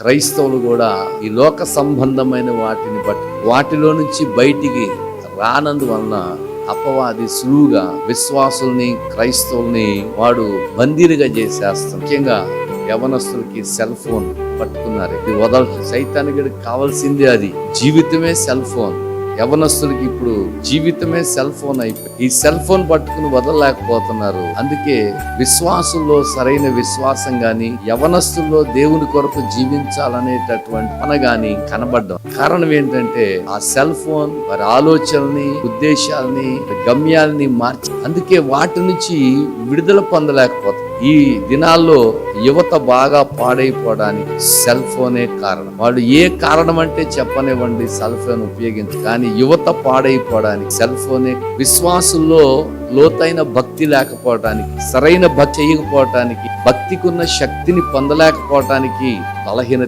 క్రైస్తవులు కూడా ఈ లోక సంబంధమైన వాటిని బట్టి వాటిలో నుంచి బయటికి రానందువలన అపవాది సులువుగా విశ్వాసుల్ని క్రైస్తవుల్ని వాడు బందీలుగా చేసేస్తాం ముఖ్యంగా యవనస్తులకి సెల్ ఫోన్ పట్టుకున్నారు. ఇది వదల సైతానికి కావాల్సిందే అది. జీవితమే సెల్ ఫోన్. యవనస్తులకి ఇప్పుడు జీవితమే సెల్ ఫోన్ అయిపోయి ఈ సెల్ ఫోన్ పట్టుకుని వదలలేకపోతున్నారు. అందుకే విశ్వాసంలో సరైన విశ్వాసం గాని యవనస్తుల్లో దేవుని కొరకు జీవించాలనేటటువంటి పన గాని కనబడ్డం. కారణం ఏంటంటే ఆ సెల్ ఫోన్ వారి ఆలోచనల్ని ఉద్దేశాలని గమ్యాలని మార్చి అందుకే వాటి నుంచి విడుదల పొందలేకపోతున్నారు ఈ దినాల్లో యువత బాగా పాడైపోవడానికి సెల్ ఫోనే కారణం. వాళ్ళు ఏ కారణం అంటే చెప్పనివ్వండి సెల్ ఫోన్ ఉపయోగించి కానీ యువత పాడైపోవడానికి సెల్ ఫోనే విశ్వాసుల్లో లోతైన భక్తి లేకపోవటానికి సరైన భక్తి చేయకపోవటానికి భక్తికున్న శక్తిని పొందలేకపోవటానికి బలహీనత